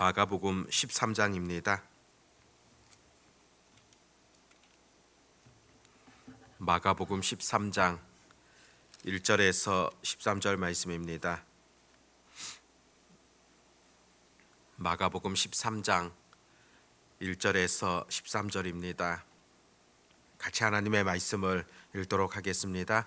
마가복음 13장입니다. 마가복음 13장 1절에서 13절 말씀입니다. 마가복음 13장 1절에서 13절입니다. 같이 하나님의 말씀을 읽도록 하겠습니다.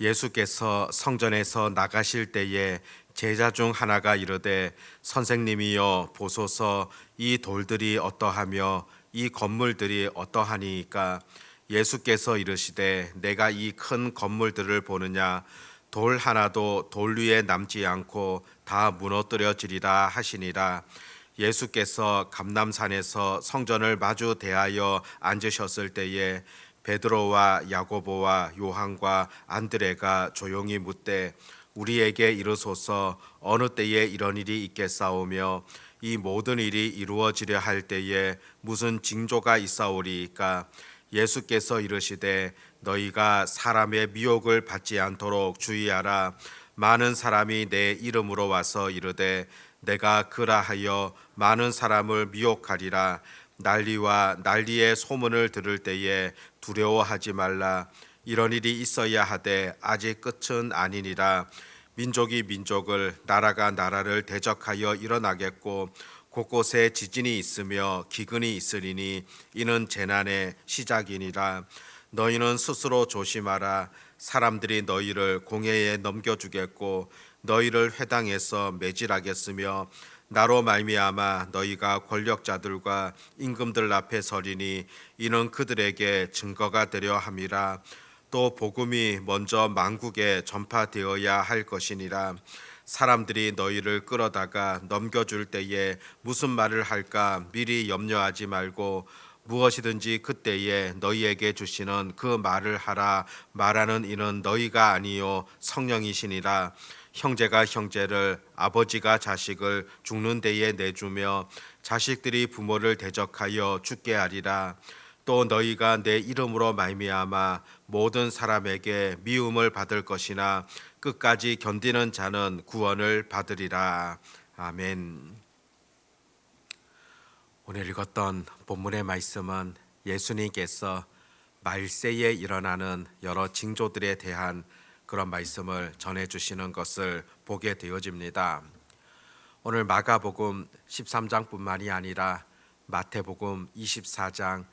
예수께서 성전에서 나가실 때에 제자 중 하나가 이르되 선생님이여 보소서 이 돌들이 어떠하며 이 건물들이 어떠하니까? 예수께서 이르시되 내가 이 큰 건물들을 보느냐? 돌 하나도 돌 위에 남지 않고 다 무너뜨려지리라 하시니라. 예수께서 감남산에서 성전을 마주 대하여 앉으셨을 때에 베드로와 야고보와 요한과 안드레가 조용히 묻되 우리에게 이르소서 어느 때에 이런 일이 있겠사오며 이 모든 일이 이루어지려 할 때에 무슨 징조가 있사오리이까? 예수께서 이르시되 너희가 사람의 미혹을 받지 않도록 주의하라. 많은 사람이 내 이름으로 와서 이르되 내가 그라하여 많은 사람을 미혹하리라 난리와 난리의 소문을 들을 때에 두려워하지 말라. 이런 일이 있어야 하되 아직 끝은 아니니라. 민족이 민족을 나라가 나라를 대적하여 일어나겠고 곳곳에 지진이 있으며 기근이 있으리니 이는 재난의 시작이니라. 너희는 스스로 조심하라. 사람들이 너희를 공회에 넘겨주겠고 너희를 회당에서 매질하겠으며 나로 말미암아 너희가 권력자들과 임금들 앞에 서리니 이는 그들에게 증거가 되려 함이라. 또 복음이 먼저 만국에 전파되어야 할 것이니라. 사람들이 너희를 끌어다가 넘겨줄 때에 무슨 말을 할까 미리 염려하지 말고 무엇이든지 그때에 너희에게 주시는 그 말을 하라 말하는 이는 너희가 아니요 성령이시니라 형제가 형제를 아버지가 자식을 죽는 데에 내주며 자식들이 부모를 대적하여 죽게 하리라 또 너희가 내 이름으로 말미암아 모든 사람에게 미움을 받을 것이나 끝까지 견디는 자는 구원을 받으리라 아멘. 오늘 읽었던 본문의 말씀은 예수님께서 말세에 일어나는 여러 징조들에 대한 그런 말씀을 전해 주시는 것을 보게 되어집니다. 오늘 마가복음 13장뿐만이 아니라 마태복음 24장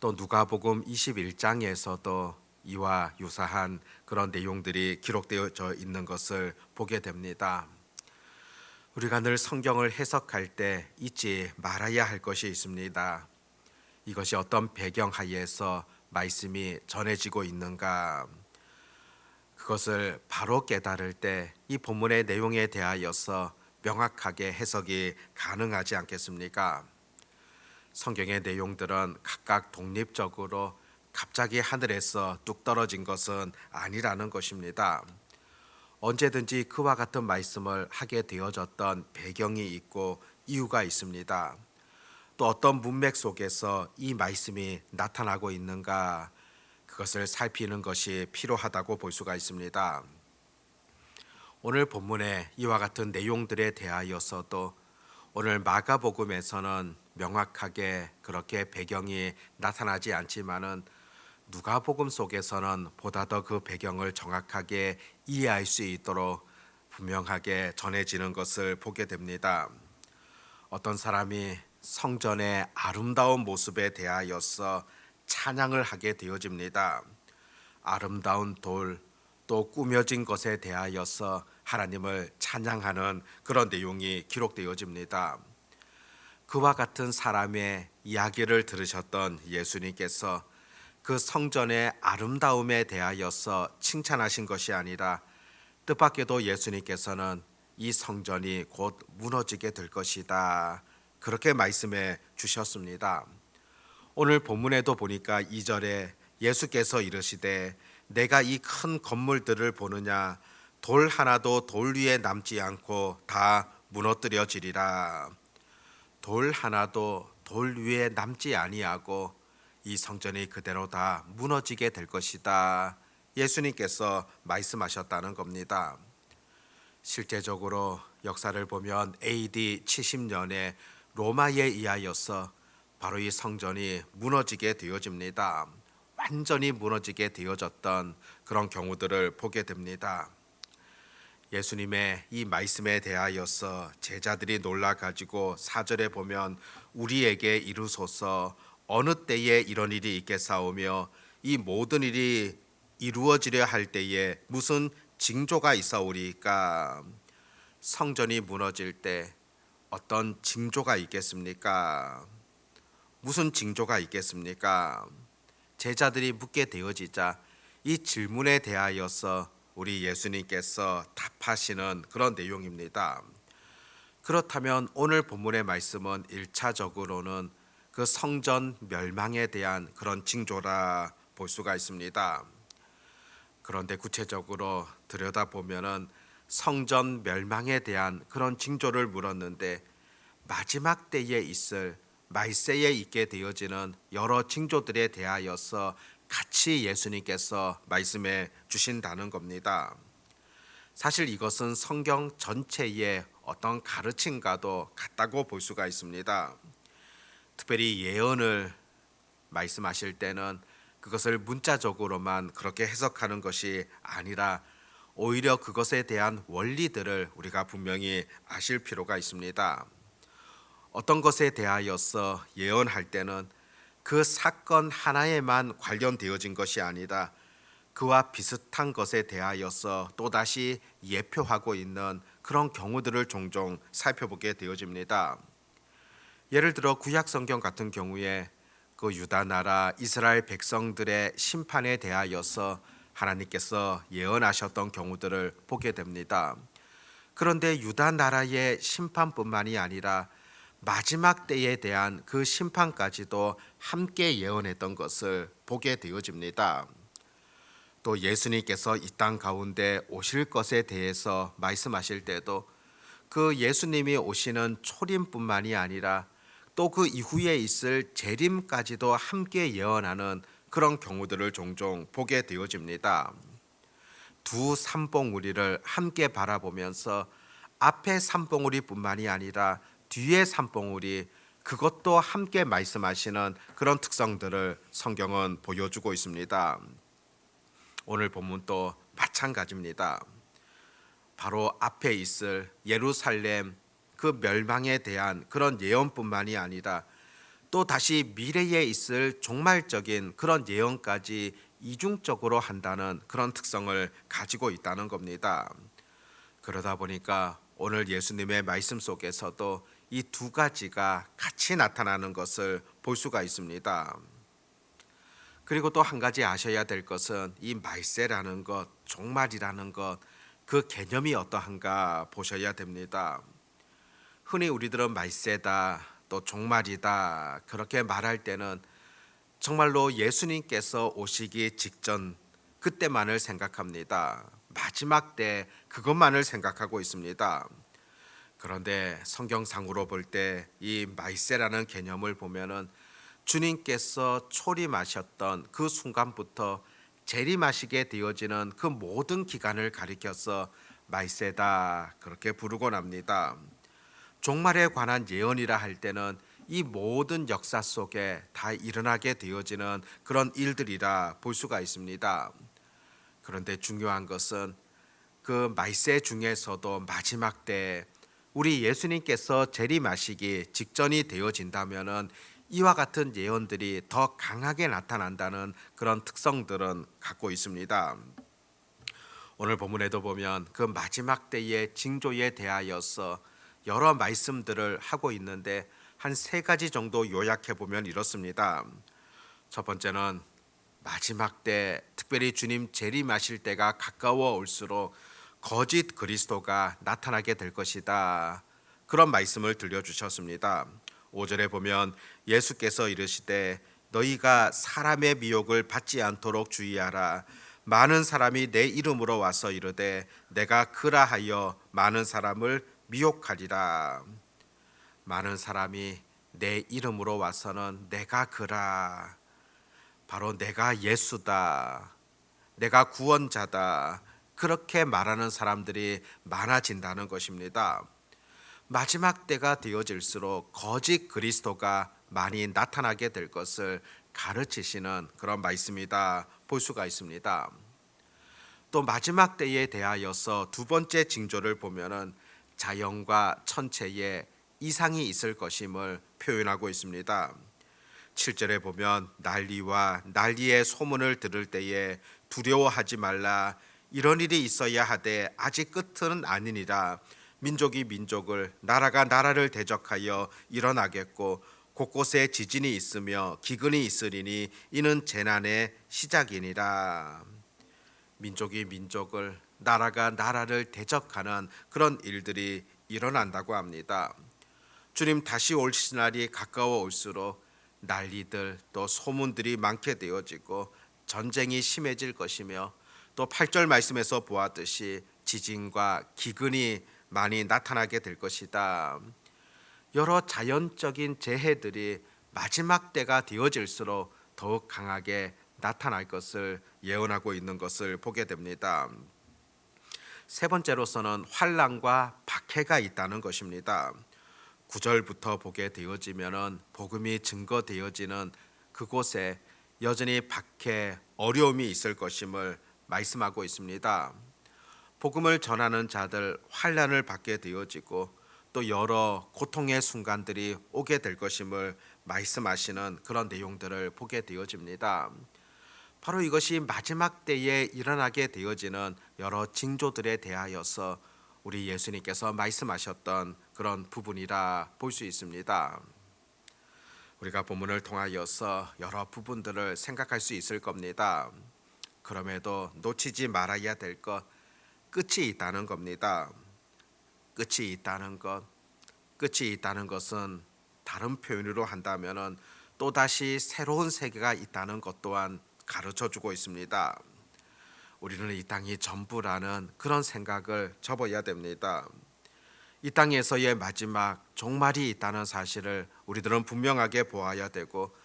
또 누가복음 21장에서도 이와 유사한 그런 내용들이 기록되어져 있는 것을 보게 됩니다. 우리가 늘 성경을 해석할 때 잊지 말아야 할 것이 있습니다. 이것이 어떤 배경 하에서 말씀이 전해지고 있는가? 그것을 바로 깨달을 때 이 본문의 내용에 대하여서 명확하게 해석이 가능하지 않겠습니까? 성경의 내용들은 각각 독립적으로 갑자기 하늘에서 뚝 떨어진 것은 아니라는 것입니다. 언제든지 그와 같은 말씀을 하게 되어졌던 배경이 있고 이유가 있습니다. 또 어떤 문맥 속에서 이 말씀이 나타나고 있는가 그것을 살피는 것이 필요하다고 볼 수가 있습니다. 오늘 본문의 이와 같은 내용들에 대하여서도 오늘 마가복음에서는 명확하게 그렇게 배경이 나타나지 않지만은 누가복음 속에서는 보다 더 그 배경을 정확하게 이해할 수 있도록 분명하게 전해지는 것을 보게 됩니다. 어떤 사람이 성전의 아름다운 모습에 대하여서 찬양을 하게 되어집니다. 아름다운 돌, 또 꾸며진 것에 대하여서 하나님을 찬양하는 그런 내용이 기록되어집니다. 그와 같은 사람의 이야기를 들으셨던 예수님께서 그 성전의 아름다움에 대하여서 칭찬하신 것이 아니라 뜻밖에도 예수님께서는 이 성전이 곧 무너지게 될 것이다. 그렇게 말씀해 주셨습니다. 오늘 본문에도 보니까 2절에 예수께서 이르시되 내가 이 큰 건물들을 보느냐 돌 하나도 돌 위에 남지 않고 다 무너뜨려지리라. 돌 하나도 돌 위에 남지 아니하고 이 성전이 그대로 다 무너지게 될 것이다. 예수님께서 말씀하셨다는 겁니다. 실제적으로 역사를 보면 AD 70년에 로마에 의하여서 바로 이 성전이 무너지게 되어집니다. 완전히 무너지게 되어졌던 그런 경우들을 보게 됩니다. 예수님의 이 말씀에 대하여서 제자들이 놀라 가지고 사절에 보면 우리에게 이루소서 어느 때에 이런 일이 있겠사오며 이 모든 일이 이루어지려 할 때에 무슨 징조가 있사오리까 성전이 무너질 때 어떤 징조가 있겠습니까? 무슨 징조가 있겠습니까? 제자들이 묻게 되어지자 이 질문에 대하여서 우리 예수님께서 답하시는 그런 내용입니다. 그렇다면 오늘 본문의 말씀은 일차적으로는 그 성전 멸망에 대한 그런 징조라 볼 수가 있습니다. 그런데 구체적으로 들여다보면은 성전 멸망에 대한 그런 징조를 물었는데 마지막 때에 있을 말세에 있게 되어지는 여러 징조들에 대하여서 같이 예수님께서 말씀해 주신다는 겁니다. 사실 이것은 성경 전체의 어떤 가르침과도 같다고 볼 수가 있습니다. 특별히 예언을 말씀하실 때는 그것을 문자적으로만 그렇게 해석하는 것이 아니라 오히려 그것에 대한 원리들을 우리가 분명히 아실 필요가 있습니다. 어떤 것에 대하여서 예언할 때는 그 사건 하나에만 관련되어진 것이 아니라 그와 비슷한 것에 대하여서 또다시 예표하고 있는 그런 경우들을 종종 살펴보게 되어집니다. 예를 들어 구약 성경 같은 경우에 그 유다 나라 이스라엘 백성들의 심판에 대하여서 하나님께서 예언하셨던 경우들을 보게 됩니다. 그런데 유다 나라의 심판뿐만이 아니라 마지막 때에 대한 그 심판까지도 함께 예언했던 것을 보게 되어집니다. 또 예수님께서 이 땅 가운데 오실 것에 대해서 말씀하실 때도 그 예수님이 오시는 초림뿐만이 아니라 또 그 이후에 있을 재림까지도 함께 예언하는 그런 경우들을 종종 보게 되어집니다. 두 산봉우리를 함께 바라보면서 앞에 산봉우리뿐만이 아니라 뒤에 산봉우리 그것도 함께 말씀하시는 그런 특성들을 성경은 보여주고 있습니다. 오늘 본문도 마찬가지입니다. 바로 앞에 있을 예루살렘 그 멸망에 대한 그런 예언뿐만이 아니라 또 다시 미래에 있을 종말적인 그런 예언까지 이중적으로 한다는 그런 특성을 가지고 있다는 겁니다. 그러다 보니까 오늘 예수님의 말씀 속에서도 이 두 가지가 같이 나타나는 것을 볼 수가 있습니다. 그리고 또 한 가지 아셔야 될 것은 이 말세라는 것, 종말이라는 것, 그 개념이 어떠한가 보셔야 됩니다. 흔히 우리들은 말세다, 또 종말이다 그렇게 말할 때는 정말로 예수님께서 오시기 직전 그때만을 생각합니다. 마지막 때 그것만을 생각하고 있습니다. 그런데 성경상으로 볼 때이 말세라는 개념을 보면은 주님께서 초림하셨던 그 순간부터 재림하시게 되어지는 그 모든 기간을 가리켜서 말세다 그렇게 부르고 납니다. 종말에 관한 예언이라 할 때는 이 모든 역사 속에 다 일어나게 되어지는 그런 일들이라 볼 수가 있습니다. 그런데 중요한 것은 그 말세 중에서도 마지막 때 우리 예수님께서 재림하시기 직전이 되어진다면은 이와 같은 예언들이 더 강하게 나타난다는 그런 특성들은 갖고 있습니다. 오늘 본문에도 보면 그 마지막 때의 징조에 대하여서 여러 말씀들을 하고 있는데 한 세 가지 정도 요약해 보면 이렇습니다. 첫 번째는 마지막 때 특별히 주님 재림하실 때가 가까워 올수록 거짓 그리스도가 나타나게 될 것이다. 그런 말씀을 들려 주셨습니다. 5절에 보면 예수께서 이르시되 너희가 사람의 미혹을 받지 않도록 주의하라. 많은 사람이 내 이름으로 와서 이르되 내가 그라하여 많은 사람을 미혹하리라. 많은 사람이 내 이름으로 와서는 내가 그라. 바로 내가 예수다. 내가 구원자다. 그렇게 말하는 사람들이 많아진다는 것입니다. 마지막 때가 되어질수록 거짓 그리스도가 많이 나타나게 될 것을 가르치시는 그런 말씀이다 볼 수가 있습니다. 또 마지막 때에 대하여서 두 번째 징조를 보면은 자연과 천체에 이상이 있을 것임을 표현하고 있습니다. 7절에 보면 난리와 난리의 소문을 들을 때에 두려워하지 말라 이런 일이 있어야 하되 아직 끝은 아니니라 민족이 민족을 나라가 나라를 대적하여 일어나겠고 곳곳에 지진이 있으며 기근이 있으리니 이는 재난의 시작이니라 민족이 민족을 나라가 나라를 대적하는 그런 일들이 일어난다고 합니다. 주님 다시 오실 날이 가까워 올수록 난리들 또 소문들이 많게 되어지고 전쟁이 심해질 것이며 또 8절 말씀에서 보았듯이 지진과 기근이 많이 나타나게 될 것이다. 여러 자연적인 재해들이 마지막 때가 되어질수록 더욱 강하게 나타날 것을 예언하고 있는 것을 보게 됩니다. 세 번째로서는 환란과 박해가 있다는 것입니다. 9절부터 보게 되어지면은 복음이 증거되어지는 그곳에 여전히 박해 어려움이 있을 것임을 말씀하고 있습니다. 복음을 전하는 자들 환란을 받게 되어지고 또 여러 고통의 순간들이 오게 될 것임을 말씀하시는 그런 내용들을 보게 되어집니다. 바로 이것이 마지막 때에 일어나게 되어지는 여러 징조들에 대하여서 우리 예수님께서 말씀하셨던 그런 부분이라 볼 수 있습니다. 우리가 본문을 통하여서 여러 부분들을 생각할 수 있을 겁니다. 그럼에도 놓치지 말아야 될 것 끝이 있다는 겁니다. 끝이 있다는 것, 끝이 있다는 것은 다른 표현으로 한다면은 또 다시 새로운 세계가 있다는 것 또한 가르쳐 주고 있습니다. 우리는 이 땅이 전부라는 그런 생각을 접어야 됩니다. 이 땅에서의 마지막 종말이 있다는 사실을 우리들은 분명하게 보아야 되고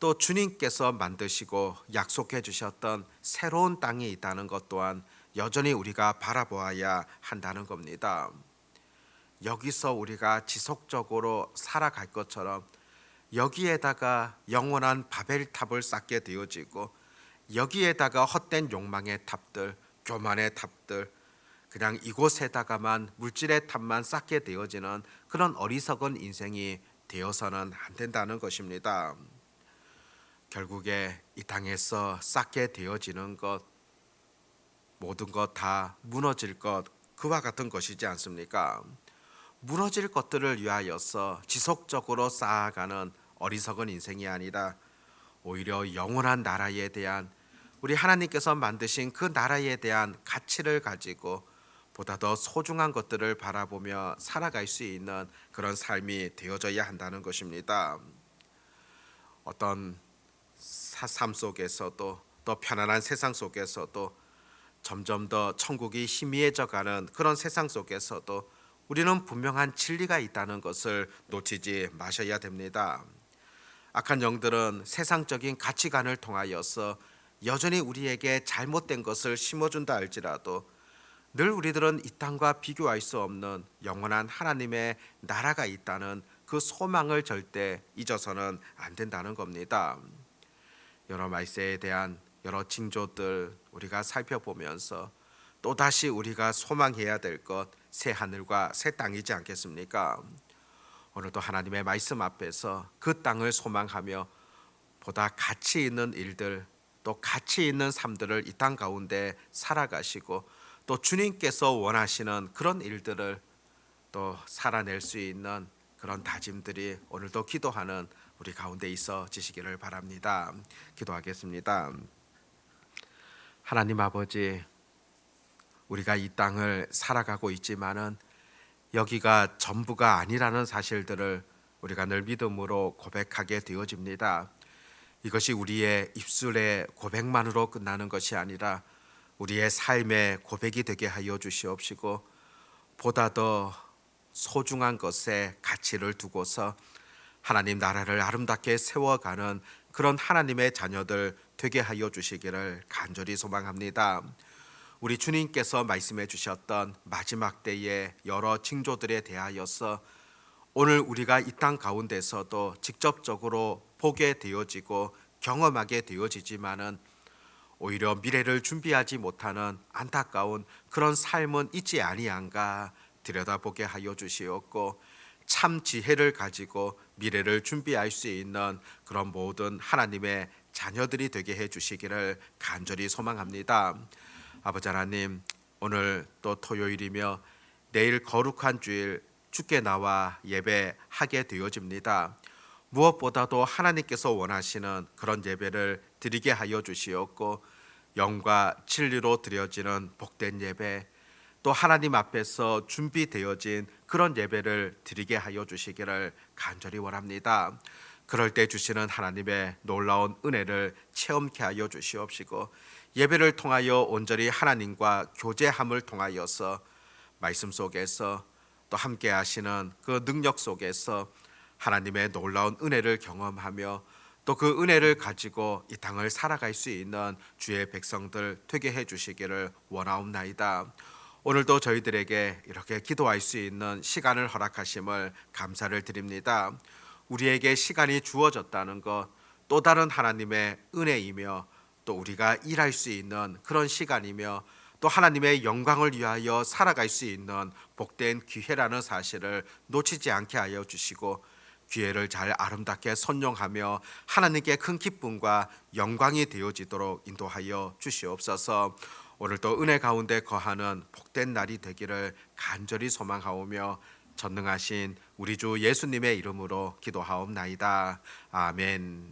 또 주님께서 만드시고 약속해 주셨던 새로운 땅이 있다는 것 또한 여전히 우리가 바라보아야 한다는 겁니다. 여기서 우리가 지속적으로 살아갈 것처럼 여기에다가 영원한 바벨탑을 쌓게 되어지고 여기에다가 헛된 욕망의 탑들, 교만의 탑들, 그냥 이곳에다가만 물질의 탑만 쌓게 되어지는 그런 어리석은 인생이 되어서는 안 된다는 것입니다. 결국에 이 땅에서 쌓게 되어지는 것 모든 것 다 무너질 것 그와 같은 것이지 않습니까? 무너질 것들을 위하여서 지속적으로 쌓아가는 어리석은 인생이 아니라 오히려 영원한 나라에 대한 우리 하나님께서 만드신 그 나라에 대한 가치를 가지고 보다 더 소중한 것들을 바라보며 살아갈 수 있는 그런 삶이 되어져야 한다는 것입니다. 어떤 삶 속에서도 또 편안한 세상 속에서도 점점 더 천국이 희미해져가는 그런 세상 속에서도 우리는 분명한 진리가 있다는 것을 놓치지 마셔야 됩니다. 악한 영들은 세상적인 가치관을 통하여서 여전히 우리에게 잘못된 것을 심어준다 할지라도 늘 우리들은 이 땅과 비교할 수 없는 영원한 하나님의 나라가 있다는 그 소망을 절대 잊어서는 안 된다는 겁니다. 여러 말세에 대한 여러 징조들 우리가 살펴보면서 또 다시 우리가 소망해야 될 것 새 하늘과 새 땅이지 않겠습니까? 오늘도 하나님의 말씀 앞에서 그 땅을 소망하며 보다 가치 있는 일들 또 가치 있는 삶들을 이 땅 가운데 살아가시고 또 주님께서 원하시는 그런 일들을 또 살아낼 수 있는 그런 다짐들이 오늘도 기도하는 우리 가운데 있어 지시기를 바랍니다. 기도하겠습니다. 하나님 아버지 우리가 이 땅을 살아가고 있지만은 여기가 전부가 아니라는 사실들을 우리가 늘 믿음으로 고백하게 되어집니다. 이것이 우리의 입술의 고백만으로 끝나는 것이 아니라 우리의 삶의 고백이 되게 하여 주시옵시고 보다 더 소중한 것에 가치를 두고서 하나님 나라를 아름답게 세워가는 그런 하나님의 자녀들 되게 하여 주시기를 간절히 소망합니다. 우리 주님께서 말씀해 주셨던 마지막 때의 여러 징조들에 대하여서 오늘 우리가 이 땅 가운데서도 직접적으로 보게 되어지고 경험하게 되어지지만은 오히려 미래를 준비하지 못하는 안타까운 그런 삶은 있지 아니한가 들여다보게 하여 주시옵고 참 지혜를 가지고 미래를 준비할 수 있는 그런 모든 하나님의 자녀들이 되게 해 주시기를 간절히 소망합니다. 아버지 하나님 오늘 또 토요일이며 내일 거룩한 주일 주께 나와 예배하게 되어집니다. 무엇보다도 하나님께서 원하시는 그런 예배를 드리게 하여 주시옵고 영과 진리로 드려지는 복된 예배 또 하나님 앞에서 준비되어진 그런 예배를 드리게 하여 주시기를 간절히 원합니다. 그럴 때 주시는 하나님의 놀라운 은혜를 체험케 하여 주시옵시고 예배를 통하여 온전히 하나님과 교제함을 통하여서 말씀 속에서 또 함께 하시는 그 능력 속에서 하나님의 놀라운 은혜를 경험하며 또 그 은혜를 가지고 이 땅을 살아갈 수 있는 주의 백성들 되게 해 주시기를 원하옵나이다. 오늘도 저희들에게 이렇게 기도할 수 있는 시간을 허락하심을 감사를 드립니다. 우리에게 시간이 주어졌다는 것 또 다른 하나님의 은혜이며 또 우리가 일할 수 있는 그런 시간이며 또 하나님의 영광을 위하여 살아갈 수 있는 복된 기회라는 사실을 놓치지 않게 하여 주시고 기회를 잘 아름답게 선용하며 하나님께 큰 기쁨과 영광이 되어지도록 인도하여 주시옵소서. 오늘도 은혜 가운데 거하는 복된 날이 되기를 간절히 소망하오며 전능하신 우리 주 예수님의 이름으로 기도하옵나이다. 아멘.